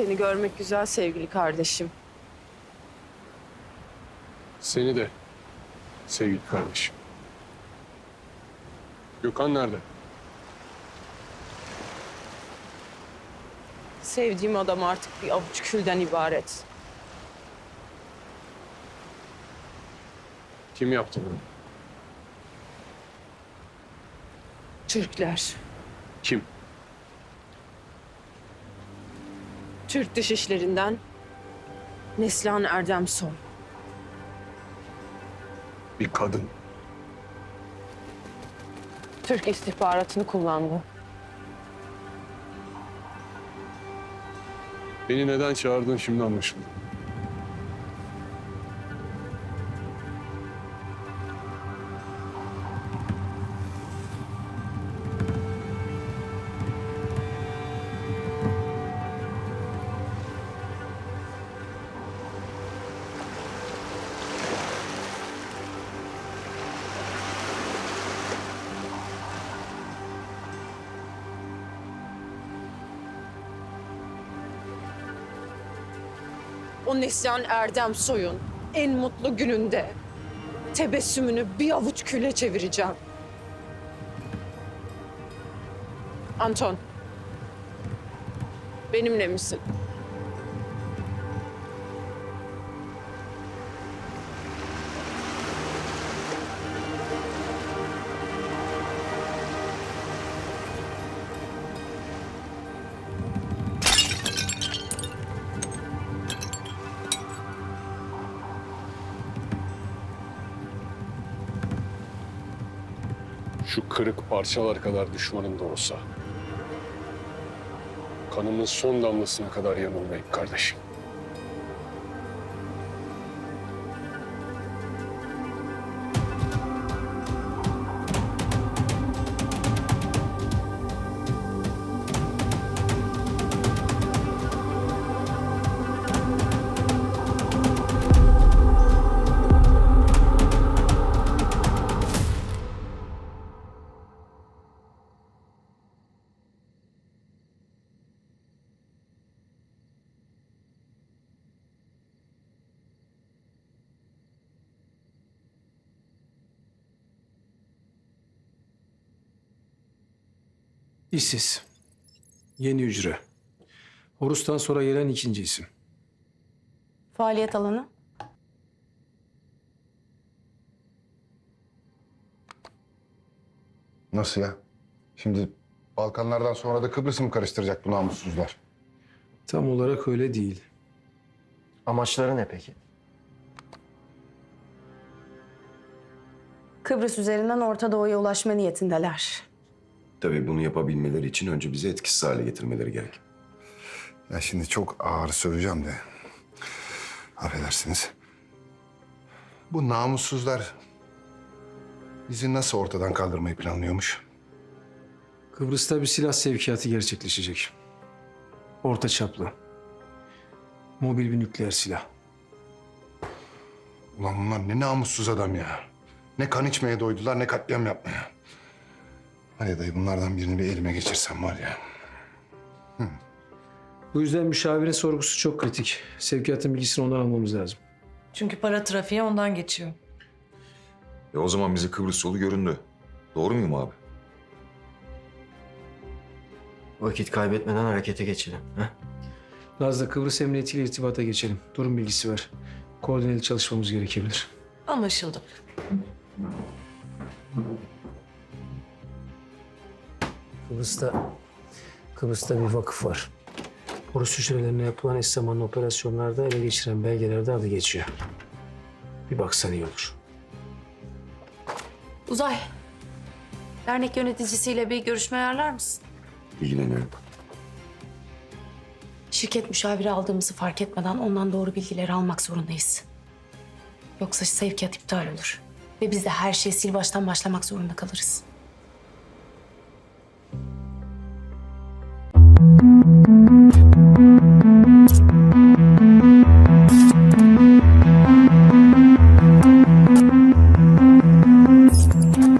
Seni görmek güzel sevgili kardeşim. Seni de sevgili kardeşim. Gökhan nerede? Sevdiğim adam artık bir avuç külden ibaret. Kim yaptı bunu? Türkler. Kim? Türk dışişlerinden Neslihan Erdemsoy. Bir kadın. Türk istihbaratını kullandı. Beni neden çağırdın şimdi anlaşıldı. O Neslihan Erdemsoy'un en mutlu gününde tebessümünü bir avuç küle çevireceğim. Anton. Benimle misin? Şu kırık parçalar kadar düşmanın da olsa. Kanımın son damlasına kadar yanındayım kardeşim. İşsiz. Yeni hücre. Horus'tan sonra gelen ikinci isim. Faaliyet alanı? Nasıl ya? Şimdi Balkanlardan sonra da Kıbrıs'ı mı karıştıracak bu namussuzlar? Tam olarak öyle değil. Amaçları ne peki? Kıbrıs üzerinden Orta Doğu'ya ulaşma niyetindeler. Tabii bunu yapabilmeleri için önce bizi etkisiz hale getirmeleri gerek. Ya şimdi çok ağır söveceğim de. Affedersiniz. Bu namussuzlar bizi nasıl ortadan kaldırmayı planlıyormuş? Kıbrıs'ta bir silah sevkiyatı gerçekleşecek. Orta çaplı. Mobil bir nükleer silah. Ulan bunlar ne namussuz adam ya. Ne kan içmeye doydular ne katliam yapmaya. Ya dayı bunlardan birini bir elime geçirsem var ya. Bu yüzden müşavirin sorgusu çok kritik. Sevkiyatın bilgisini ondan almamız lazım. Çünkü para trafiği ondan geçiyor. E o zaman bize Kıbrıs yolu göründü. Doğru muyum abi? Vakit kaybetmeden harekete geçelim. Heh? Nazlı Kıbrıs Emniyeti ile irtibata geçelim. Durum bilgisi ver. Koordineli çalışmamız gerekebilir. Anlaşıldı. Kıbrıs'ta, Kıbrıs'ta bir vakıf var. Horus hücrelerine yapılan eş zamanlı operasyonlarda ele geçiren belgelerde adı geçiyor. Bir baksan iyi olur. Uzay, dernek yöneticisiyle bir görüşme ayarlar mısın? İlgileniyorum. Şirket müşaviri aldığımızı fark etmeden ondan doğru bilgileri almak zorundayız. Yoksa sevkiyat iptal olur. Ve biz de her şeyi sil baştan başlamak zorunda kalırız.